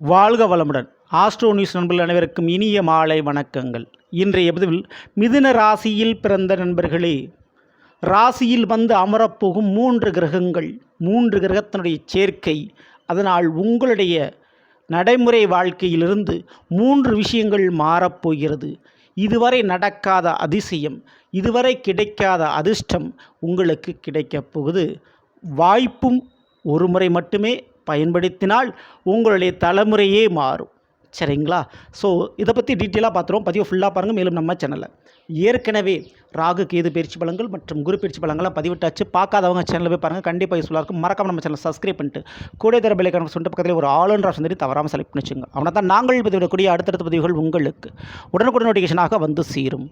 வாழ்க வளமுடன். Astro news நண்பர்கள் அனைவருக்கும் இனிய மாலை வணக்கங்கள். இன்றைய பதிவில் மிதுன ராசியில் பிறந்த நண்பர்களே ராசியில் வந்து அமரப்போகும் மூன்று கிரகங்கள் மூன்று கிரகத்தினுடைய சேர்க்கை அதனால் உங்களுடைய நடைமுறை வாழ்க்கையிலிருந்து மூன்று விஷயங்கள் மாறப்போகிறது. இதுவரை நடக்காத அதிசயம் இதுவரை கிடைக்காத அதிர்ஷ்டம் உங்களுக்கு கிடைக்கப் போகுது. வாய்ப்பும் ஒரு முறை மட்டுமே பயன்படுத்தினால் உங்களுடைய தலைமுறையே மாறும். சரிங்களா? ஸோ இதை பற்றி டீட்டெயிலாக பார்த்துருவோம் பதிவு ஃபுல்லாக பாருங்கள் மேலும் நம்ம சேனலில் ஏற்கனவே ராகு கேது பயிற்சி பலங்கள் மற்றும் குரு பயிற்சி பலங்கள்லாம் பதிவிட்டாச்சு. பார்க்காதவங்க சேனலில் போய் பாருங்கள் கண்டிப்பாக யூஸ்ஃபுல்லாக இருக்கும். மறக்காம நம்ம சேனல் சப்ஸ்கிரைப் பண்ணிட்டு கூட தர பெல்லைக்கான சொல்லிட்டு பக்கத்தில் ஒரு ஆல் அண்ட் ஆப்ஷன் தவறாமல் செலக்ட் பண்ணி வச்சுங்க அவனை தான் நாங்கள் பதிவிடக்கூடிய அடுத்தடுத்த பதிவுகள் உங்களுக்கு உடனுக்குடன் நோட்டிஃபிகேஷனாக வந்து சேரும்.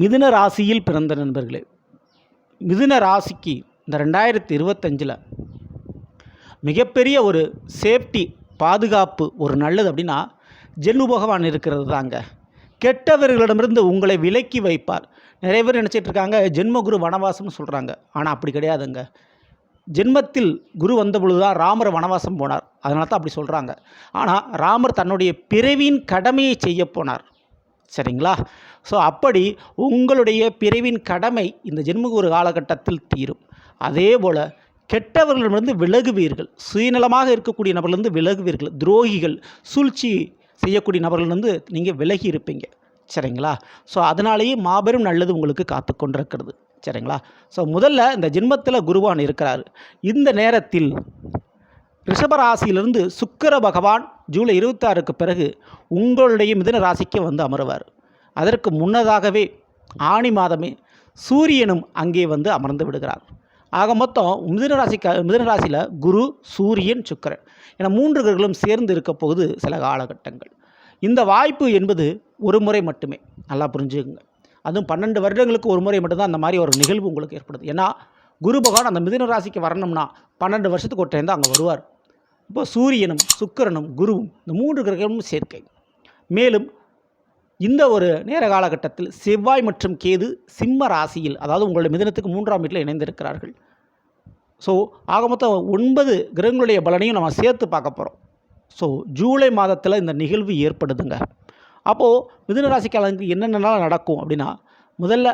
மிதுன ராசியில் பிறந்த நண்பர்களே மிதுன ராசிக்கு இந்த ரெண்டாயிரத்தி இருபத்தஞ்சில் மிகப்பெரிய ஒரு சேஃப்டி பாதுகாப்பு ஒரு நல்லது அப்படின்னா ஜென்னு பகவான் இருக்கிறது தாங்க. கெட்டவர்களிடமிருந்து உங்களை விலக்கி வைப்பார். நிறைய பேர் நினச்சிட்டு இருக்காங்க ஜென்மகுரு வனவாசம்னு சொல்கிறாங்க ஆனால் அப்படி கிடையாதுங்க. ஜென்மத்தில் குரு வந்தபொழுது தான் ராமர் வனவாசம் போனார். அதனால தான் அப்படி சொல்கிறாங்க ஆனால் ராமர் தன்னுடைய பிறவியின் கடமையை செய்ய போனார். சரிங்களா? ஸோ அப்படி உங்களுடைய பிரிவின் கடமை இந்த ஜென்மகுரு காலகட்டத்தில் தீரும். அதே போல் கெட்டவர்களிடமிருந்து விலகுவீர்கள். சுயநலமாக இருக்கக்கூடிய நபர்களிருந்து விலகுவீர்கள். துரோகிகள் சூழ்ச்சி செய்யக்கூடிய நபர்களிருந்து நீங்கள் விலகி இருப்பீங்க. சரிங்களா? ஸோ அதனாலேயே மாபெரும் நல்லது உங்களுக்கு காத்து கொண்டிருக்கிறது. சரிங்களா? ஸோ முதல்ல இந்த ஜென்மத்தில் குருவான் இருக்கிறார். இந்த நேரத்தில் ரிஷபராசியிலிருந்து சுக்கிர பகவான் ஜூலை இருபத்தாறுக்கு பிறகு உங்களுடைய மிதன ராசிக்கு வந்து அமருவார். அதற்கு முன்னதாகவே ஆணி மாதமே சூரியனும் அங்கே வந்து அமர்ந்து விடுகிறார். ஆக மொத்தம் மிதன ராசிக்க மிதன ராசியில் குரு சூரியன் சுக்கிரன் என மூன்று கிரகங்களும் சேர்ந்து இருக்க போகுது சில காலகட்டங்கள். இந்த வாய்ப்பு என்பது ஒரு முறை மட்டுமே. நல்லா புரிஞ்சுக்குங்க. அதுவும் பன்னெண்டு வருடங்களுக்கு ஒரு முறை மட்டும்தான் அந்த மாதிரி ஒரு நிகழ்வு உங்களுக்கு ஏற்படுது. ஏன்னா குரு பகவான் அந்த மிதுன ராசிக்கு வரணும்னா பன்னெண்டு வருஷத்துக்கு ஒரு டைம் தான் அங்கே வருவார். இப்போ சூரியனும் சுக்கரனும் குருவும் இந்த மூன்று கிரகமும் சேர்க்கை. மேலும் இந்த ஒரு நேர காலகட்டத்தில் செவ்வாய் மற்றும் கேது சிம்ம ராசியில் அதாவது உங்களுடைய மிதனத்துக்கு மூன்றாம் வீட்டில் இணைந்திருக்கிறார்கள். ஸோ ஆக மொத்தம் ஒன்பது கிரகங்களுடைய பலனையும் நம்ம சேர்த்து பார்க்க போகிறோம் ஸோ ஜூலை மாதத்தில் இந்த நிகழ்வு ஏற்படுதுங்க. அப்போது மிதுன ராசிக்காரங்களுக்கு என்னென்னலாம் நடக்கும் அப்படின்னா முதல்ல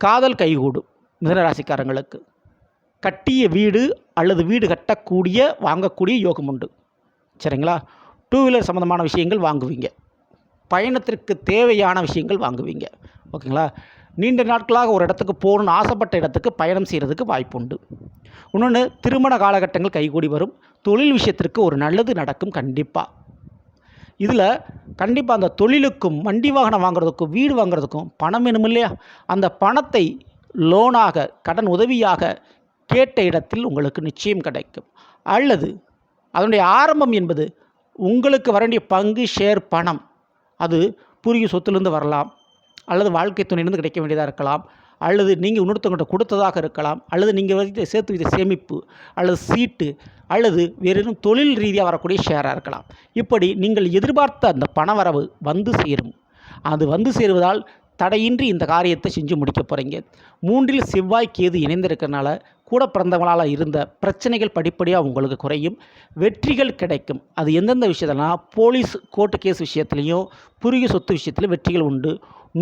காதல் கைகூடும் மிதன ராசிக்காரங்களுக்கு. கட்டிய வீடு அல்லது வீடு கட்டக்கூடிய வாங்கக்கூடிய யோகம் உண்டு. சரிங்களா? டூ வீலர் சம்மந்தமான விஷயங்கள் வாங்குவீங்க. பயணத்திற்கு தேவையான விஷயங்கள் வாங்குவீங்க. ஓகேங்களா? நீண்ட நாட்களாக ஒரு இடத்துக்கு போகணுன்னு ஆசைப்பட்ட இடத்துக்கு பயணம் செய்கிறதுக்கு வாய்ப்பு உண்டு. இன்னொன்று திருமண காலகட்டங்கள் கைகூடி வரும். தொழில் விஷயத்திற்கு ஒரு நல்லது நடக்கும் கண்டிப்பாக இதில் கண்டிப்பாக அந்த தொழிலுக்கும் வண்டி வாகனம் வாங்குறதுக்கும் வீடு வாங்குறதுக்கும் பணம் வேணும் இல்லையா? அந்த பணத்தை லோனாக கடன் உதவியாக கேட்ட இடத்தில் உங்களுக்கு நிச்சயம் கிடைக்கும். அல்லது அதனுடைய ஆரம்பம் என்பது உங்களுக்கு வர வேண்டிய பங்கு ஷேர் பணம். அது பூர்வீக சொத்துலேருந்து வரலாம். அல்லது வாழ்க்கை துணையிலிருந்து கிடைக்க வேண்டியதாக இருக்கலாம். அல்லது நீங்கள் இன்னொருத்தவங்கள்ட்ட கொடுத்ததாக இருக்கலாம். அல்லது நீங்கள் வைத்த சேர்த்து வைத்த சேமிப்பு அல்லது சீட்டு அல்லது வேறு எதுவும் தொழில் ரீதியாக வரக்கூடிய ஷேராக இருக்கலாம். இப்படி நீங்கள் எதிர்பார்த்த அந்த பணவரவு வந்து சேரும். அது வந்து சேருவதால் தடையின்றி இந்த காரியத்தை செஞ்சு முடிக்க போகிறீங்க மூன்றில் செவ்வாய் கேது இணைந்திருக்கிறனால கூட பிறந்தவங்களால் இருந்த பிரச்சனைகள் படிப்படியாக உங்களுக்கு குறையும். வெற்றிகள் கிடைக்கும். அது எந்தெந்த விஷயத்துலனா போலீஸ் கோர்ட்டு கேஸ் விஷயத்துலையும் புரிய சொத்து விஷயத்துலையும் வெற்றிகள் உண்டு.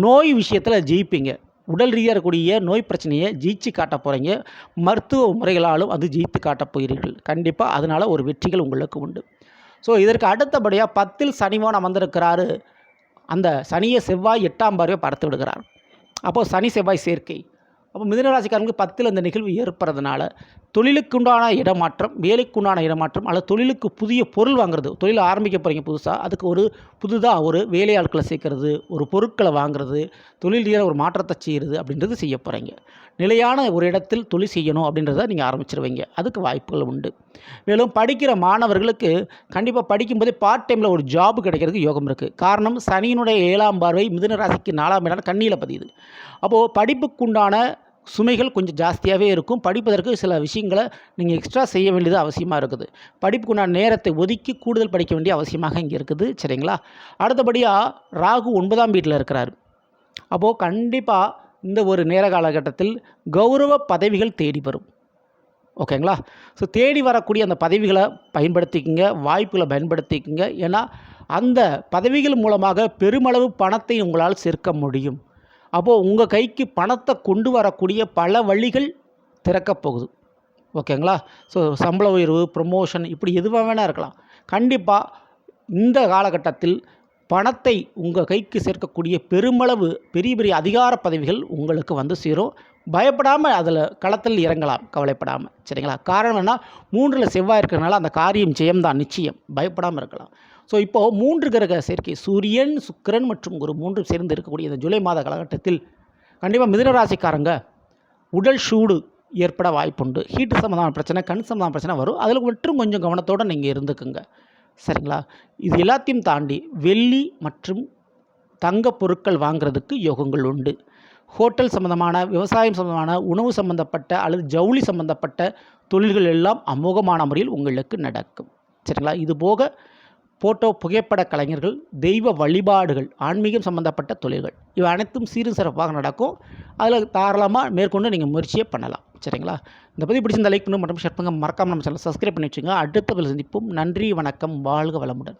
நோய் விஷயத்தில் ஜெயிப்பீங்க. உடல் ரீதியாக இருக்கக்கூடிய நோய் பிரச்சனையை ஜெயிச்சு காட்ட போகிறீங்க மருத்துவ முறைகளாலும் அது ஜெயித்து காட்டப் போகிறீர்கள். கண்டிப்பாக அதனால் ஒரு வெற்றிகள் உங்களுக்கு உண்டு. ஸோ இதற்கு அடுத்தபடியாக பத்தில் சனிவான் அமர்ந்திருக்கிறாரு. அந்த சனியை செவ்வாய் எட்டாம் பார்வையை பார்த்து விடுகிறார். அப்போது சனி செவ்வாய் சேர்க்கை. அப்போ மிதனராசிக்காரங்களுக்கு பத்தில் அந்த நிகழ்வு ஏற்படுறதுனால தொழிலுக்குண்டான இடமாற்றம் வேலைக்குண்டான இடமாற்றம் அல்லது தொழிலுக்கு புதிய பொருள் வாங்குறது தொழில் ஆரம்பிக்க போகிறீங்க புதுசாக அதுக்கு ஒரு புதுதாக ஒரு வேலையாட்களை சேர்க்கறது ஒரு பொருட்களை வாங்குறது தொழில் ரீதியாக ஒரு மாற்றத்தை செய்கிறது அப்படின்றது செய்ய போகிறீங்க நிலையான ஒரு இடத்தில் தொழில் செய்யணும் அப்படின்றத நீங்கள் ஆரம்பிச்சிருவீங்க. அதுக்கு வாய்ப்புகள் உண்டு. மேலும் படிக்கிற மாணவர்களுக்கு கண்டிப்பாக படிக்கும்போதே பார்ட் டைமில் ஒரு ஜாப் கிடைக்கிறதுக்கு யோகம் இருக்குது காரணம் சனியினுடைய ஏழாம் பார்வை மிதுன ராசிக்கு நாலாம் இடம் கண்ணியில் பதியுது. அப்போது படிப்புக்குண்டான சுமைகள் கொஞ்சம் ஜாஸ்தியாகவே இருக்கும். படிப்பதற்கு சில விஷயங்களை நீங்கள் எக்ஸ்ட்ரா செய்ய வேண்டியது அவசியமாக இருக்குது. படிப்புக்குண்டான நேரத்தை ஒதுக்கி கூடுதல் படிக்க வேண்டிய அவசியமாக இங்கே இருக்குது. சரிங்களா? அடுத்தபடியாக ராகு ஒன்பதாம் வீட்டில் இருக்கிறார். அப்போது கண்டிப்பாக இந்த ஒரு நேர காலகட்டத்தில் கௌரவ பதவிகள் தேடி வரும். ஓகேங்களா? ஸோ தேடி வரக்கூடிய அந்த பதவிகளை பயன்படுத்திக்கங்க வாய்ப்புகளை பயன்படுத்திக்கங்க. ஏன்னா அந்த பதவிகள் மூலமாக பெருமளவு பணத்தை உங்களால் சேர்க்க முடியும். அப்போது உங்கள் கைக்கு பணத்தை கொண்டு வரக்கூடிய பல வழிகள் திறக்கப் போகுது. ஓகேங்களா? ஸோ சம்பள உயர்வு ப்ரொமோஷன் இப்படி எதுவாக வேணால் இருக்கலாம். கண்டிப்பாக இந்த காலகட்டத்தில் பணத்தை உங்கள் கைக்கு சேர்க்கக்கூடிய பெருமளவு பெரிய பெரிய அதிகார பதவிகள் உங்களுக்கு வந்து சேரும். பயப்படாமல் அதில் களத்தில் இறங்கலாம் கவலைப்படாமல் சரிங்களா? காரணம் என்ன மூன்றில் செவ்வாய் இருக்கிறனால அந்த காரியம் ஜெயம்தான் நிச்சயம். பயப்படாமல் இருக்கலாம். ஸோ இப்போது மூன்று கிரக சேர்க்கை சூரியன் சுக்கிரன் மற்றும் குரு மூன்றும் சேர்ந்து இருக்கக்கூடிய இந்த ஜூலை மாத காலகட்டத்தில் கண்டிப்பாக மிதனராசிக்காரங்க உடல் சூடு ஏற்பட வாய்ப்புண்டு. ஹீட்டு சம்மந்தமான பிரச்சனை கண் சம்மந்தமான பிரச்சனை வரும். அதில் மட்டும் கொஞ்சம் கவனத்தோடு நீங்கள் இருந்துக்குங்க. சரிங்களா? இது எல்லாத்தையும் தாண்டி வெள்ளி மற்றும் தங்க பொருட்கள் வாங்குறதுக்கு யோகங்கள் உண்டு. ஹோட்டல் சம்மந்தமான விவசாயம் சம்மந்தமான உணவு சம்மந்தப்பட்ட அல்லது ஜவுளி சம்மந்தப்பட்ட தொழில்கள் எல்லாம் அமோகமான முறையில் உங்களுக்கு நடக்கும். சரிங்களா? இது போக ஃபோட்டோ புகைப்பட கலைஞர்கள் தெய்வ வழிபாடுகள் ஆன்மீகம் சம்மந்தப்பட்ட தொழில்கள். இவை அனைத்தும் சீரும் சிறப்பாக நடக்கும். அதில் தாராளமாக மேற்கொண்டு நீங்கள் முயற்சியே பண்ணலாம். சரிங்களா? இந்த பதிவு பிடிச்சிருந்த லைக் பண்ணும் மற்றும் ஷேர் பண்ணுங்கள் மறக்காமல் நம்ம சேனல் சப்ஸ்கிரைப் பண்ணி வச்சுங்க அடுத்த சந்திப்போம். நன்றி வணக்கம் வாழ்க வளமுடன்.